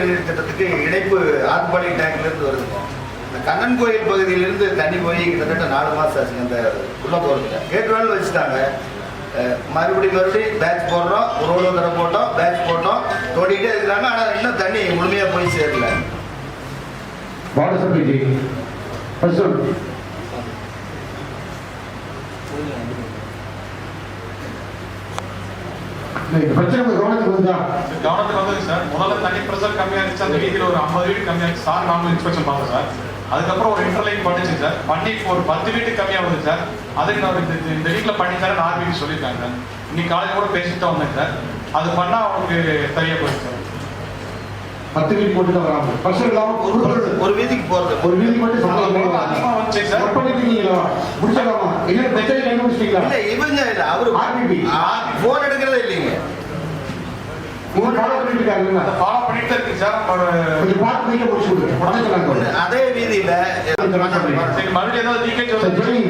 குடிநீர் திட்டத்துக்கு இணைப்பு ஆத்பாலி டேங்க்லேருந்து வருது. வருதுங்க இந்த கண்ணன் கோயில் பகுதியிலிருந்து தண்ணி போய் கிட்டத்தட்ட நாலு மாதம் ஆச்சுங்க அந்த உள்ள போறதுக்கு கேட் வேலை வச்சுட்டாங்க மறுபடியும் மறுபடியும் பேட்ச் போடுறோம் ஒரு ஒரு தடவை போட்டோம் பேட்ச் போட்டோம் தோண்டிகிட்டே இருக்கிறாங்க. ஆனால் இன்னும் தண்ணி முழுமையாக போய் சேரல. வார்டு பிரச்சனை கவனத்துக்கு வந்தா கவனத்துக்கு வந்தது சார். முதல்ல தண்ணி ப்ரெஷர் கம்மியா இருந்துச்சு அந்த வீதியில் ஒரு ஐம்பது வீடு கம்மியா இருந்துச்சு சார் நார்மல் இன்ஸ்பெக்ஷன் பார்த்தோம் சார். அதுக்கப்புறம் ஒரு இன்டர்லைன் பண்ணிச்சு சார். பண்ணி ஒரு பத்து வீட்டு கம்மியா வருது சார். அதுக்கு நான் இந்த வீட்டில் பண்ணி தரேன் ஆர்பிக்கு சொல்லியிருக்காங்க சார். இன்னைக்கு காலையில் கூட பேசிட்டு தான் வந்தேன் சார். அது பண்ணா அவங்களுக்கு சரியா போயிடுச்சு சார். பத்து வீடு போட்டு தான் வராம பிரச்சனை இல்லாம ஒரு ஒரு- ஒரு வீதிக்கு போறது. ஒரு வீதி மட்டும் சம்பளம் அதிகமா வந்துச்சு சார். ஒர்க் பண்ணிருக்கீங்களா முடிச்சிடலாமா? இல்ல பிரச்சனை கண்டுபிடிச்சிட்டீங்களா? இல்ல இவங்க இல்ல அவரு RBB. போன் எடுக்கிறதே இல்லைங்க நீங்க ஃபாலோ பண்ணிட்டு இருக்காருங்களா அதை ஃபாலோ பண்ணிட்டு இருக்கு சார் கொஞ்சம் பார்த்து முடிச்சு அதே வீதியில மறுபடியும் ஏதாவது லீக்கேஜ் சார் வந்து ஜெய்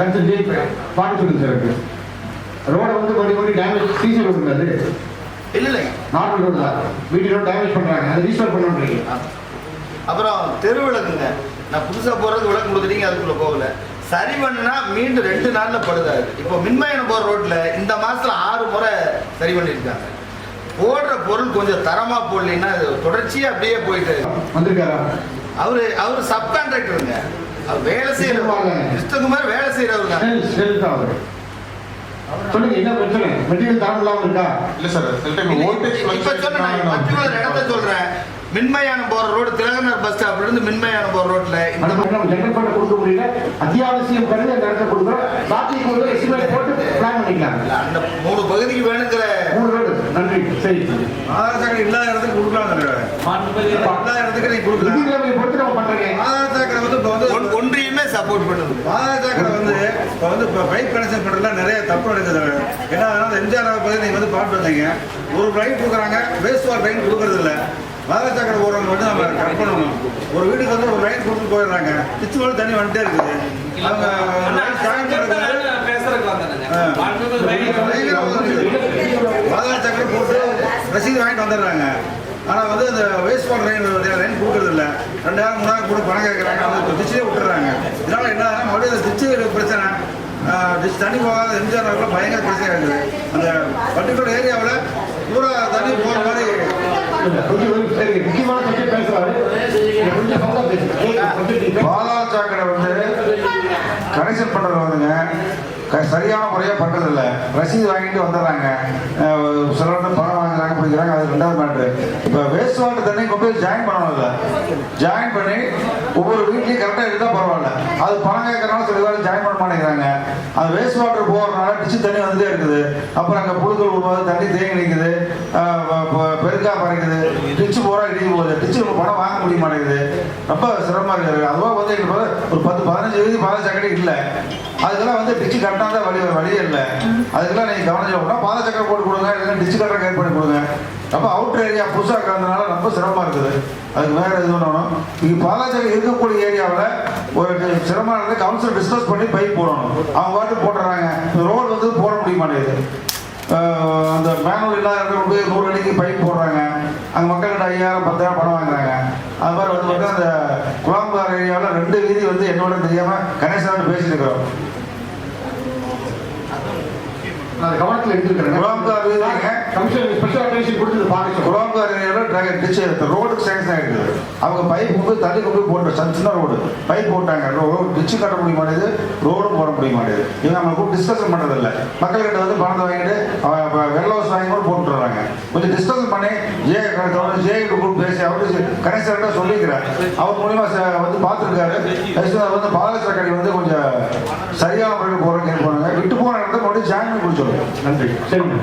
கன்சல் ஜெய் பாட்டு சொல்லுங்க சார் ரோட வந்து கொஞ்சம் கொஞ்சம் டேமேஜ் சிசி ரோடு அது இல்ல இல்லைங்க நார்மல் ரோடு தான். வீட்டு ரோடு டேமேஜ் பண்றாங்க. அதை ரீஸ்டோர் பண்ணுறீங்க அப்புறம் தெரு விளக்குங்க. நான் புதுசா போறது விளக்கு கொடுக்குறீங்க அதுக்குள்ள போகல. சரி பண்ணுனா மீண்டும் ரெண்டு நாள்ல படுதாது இப்போ மின்மயனம் போற ரோட்ல இந்த மாசத்துல ஆறு முறை சரி பண்ணியிருக்காங்க போடுற பொருள் கொஞ்சம் தரமா போடலைன்னா அது தொடர்ச்சியா அப்படியே போயிட்டு. வந்திருக்காரா? அவரு அவரு சப்கான்ட்ராக்டருங்க அவர் வேலை செய்யறவர் கிருஷ்ணகுமார் வேலை செல் தான். அவரு. சொல்லுங்க என்ன பிரச்சனை மெட்டீரியல் தரம் இல்லாம இருக்கா? இல்ல சார் சில டைம் வோல்டேஜ் இப்ப நான் பர்டிகுலர் இடத்த சொல்றேன். போற ரோடு திலகனர் பஸ் ஸ்டாப்ல இருந்து மின்மயானம் போற ரோட்ல இந்த ஜெனரேட் பண்ண கொடுக்க முடியல. அத்தியாவசியம் கருதி அந்த இடத்த கொடுக்குறோம் பாக்கி கொடுக்குற எஸ்டிமேட் போட்டு பிளான் பண்ணிக்கலாம். அந்த மூணு பகுதிக்கு வேணுங்கிற நன்றி. சரி. ஆதார் சாக்கடை இல்லாத இடத்துக்கு கொடுக்கலாம் இல்லாத இடத்துக்கு நீங்க கொடுக்கலாம். ஆதார் சாக்கடை வந்து இப்போ வந்து ஒன்- ஒன்றியமே சப்போர்ட் பண்ணுது. ஆதார் சாக்கடை வந்து இப்போ வந்து இப்போ பைப் கனெக்ஷன் பண்ணுறதுல நிறைய தப்பு நடக்குது என்ன அதனால எம்ஜிஆர் பற்றி நீங்கள் வந்து பார்த்து வந்தீங்க ஒரு லைன் கொடுக்குறாங்க வேஸ்ட் வால் லைன் கொடுக்கறது இல்லை. ஆதார் சாக்கடை போடுறவங்க வந்து நம்ம கட் பண்ணணும். ஒரு வீட்டுக்கு வந்து ஒரு லைன் கொடுத்து போயிடுறாங்க. மேலே தண்ணி வந்துட்டே இருக்குது. அவங்க லைன் ஜாயின் பண்ணுறது ஆதார் சாக்கடை போட்டு ரசீது வாங்கிட்டு வந்துடுறாங்க. ஆனால் வந்து அந்த வேஸ்ட் வாட்டர் லைன் லைன் கொடுக்கறது இல்லை ரெண்டாயிரம் மூணாயிரம் கூட பணம் கேட்குறாங்க. வந்து டிச்சிலே விட்டுறாங்க இதனால என்ன மறுபடியும் அந்த டிச்சு பிரச்சனை. டிச் தண்ணி போகாத எம்ஜிஆர் நகரில் பயங்கர பிரச்சனை இருக்குது அந்த பர்டிகுலர் ஏரியாவில் பூரா தண்ணி போகிற மாதிரி பாதாள சாக்கடை வந்து கனெக்ஷன் பண்ணுறது சரியான முறையாக பண்ணுறதில்ல ரசீது வாங்கிட்டு வந்துடுறாங்க. சில பணம் வாங்குறாங்க பிடிக்கிறாங்க அது ரெண்டாவது மேட்ரு இப்போ வேஸ்ட் வாட்டர் தண்ணி கொண்டு போய் ஜாயின் பண்ணணும்ல. ஜாயின் பண்ணி ஒவ்வொரு வீட்லையும் கரெக்டாக இருந்தால் பரவாயில்ல. அது பணம் கேட்கறனால சில பேர் ஜாயின் பண்ண மாட்டேங்கிறாங்க. அது வேஸ்ட் வாட்டர் போகிறதுனால டிச்சு தண்ணி வந்துட்டே இருக்குது. அப்புறம் அங்கே புழுக்கள் உருவாது தண்ணி தேங்கி நிற்குது பெருக்கா பறக்குது டிச்சு போகிறா இடிஞ்சு போகுது. டிச்சு நம்ம பணம் வாங்க முடிய மாட்டேங்குது. ரொம்ப சிரமமாக இருக்குது அதுவாக வந்து எங்களுக்கு ஒரு பத்து பதினஞ்சு வீதி பாதச்சக்கடி இல்லை. அதுக்கெல்லாம் வந்து டிச்சு கரெக்டாக தான் வழி வழியே இல்லை. அதுக்கெல்லாம் நீங்கள் கவனிச்சோம்னா பாதச்சக்கரம் போட்டு கொடுங்க இல்லைன்னா டிச்சு கட்டுற கைட் பண்ணி கொடுங்க. ரொம்ப அவுட்டர் ஏரியா புதுசாக இருக்கிறதுனால ரொம்ப சிரமமாக இருக்குது. அதுக்கு வேறு எது பண்ணணும் இங்கே பாலாச்சக்கரை இருக்கக்கூடிய ஏரியாவில் ஒரு சிரமம் கவுன்சில் டிஸ்கஸ் பண்ணி பைப் போடணும். அவங்க பாட்டு போட்டுறாங்க. ரோடு வந்து போட முடிய மாட்டேங்குது. அந்த மேனுவல் இல்லாத போய் நூறு அடிக்கு பைப் போடுறாங்க. அங்கே மக்கள்கிட்ட ஐயாயிரம் பத்தாயிரம் பணம் வாங்குறாங்க. அது மாதிரி வந்து பார்த்தா அந்த குழாம்பார் ஏரியாவில் ரெண்டு வீதி வந்து என்னோட தெரியாமல் கணேசன் பேசிட்டு இருக்கிறோம் நான் கவனத்தில் எடுத்துக்கிறேன் குழாம்பார் கமிஷன் ஸ்பெஷல் அட்டென்ஷன் கொடுத்து சொல்றோம் குழாம்பார் ஏரியாவில் டிச்சு ரோடுக்கு சேங்ஷன் ஆகிடுது அவங்க பைப் கொண்டு தள்ளி கொண்டு போய் போட்டு. சின்ன ரோடு பைப் போட்டாங்க டிச்சு கட்ட முடிய மாட்டேது ரோடும் போட முடிய மாட்டேது இவங்க நம்ம கூட டிஸ்கஷன் பண்ணுறதில்ல மக்கள்கிட்ட வந்து பணத்தை வாங்கிட்டு வெள்ள ஹவுஸ் வாங்கி கூட போட்டுறாங்க கொஞ்சம் டிஸ்கஷன் பண்ணி ஜே ஜே கூட பேசி அவரு கணேசர்கிட்ட சொல்லிக்கிறார். அவர் மூலியமா வந்து பார்த்துருக்காரு. வந்து பாலச்சக்கடி வந்து கொஞ்சம் சரியான முறையில் போகிறோம் கேட்பாங்க விட்டு போன இடத்த மறுபடியும் ஜாயின் பண்ணி கொடுத்துருவோம் நன்றி. சரிங்க.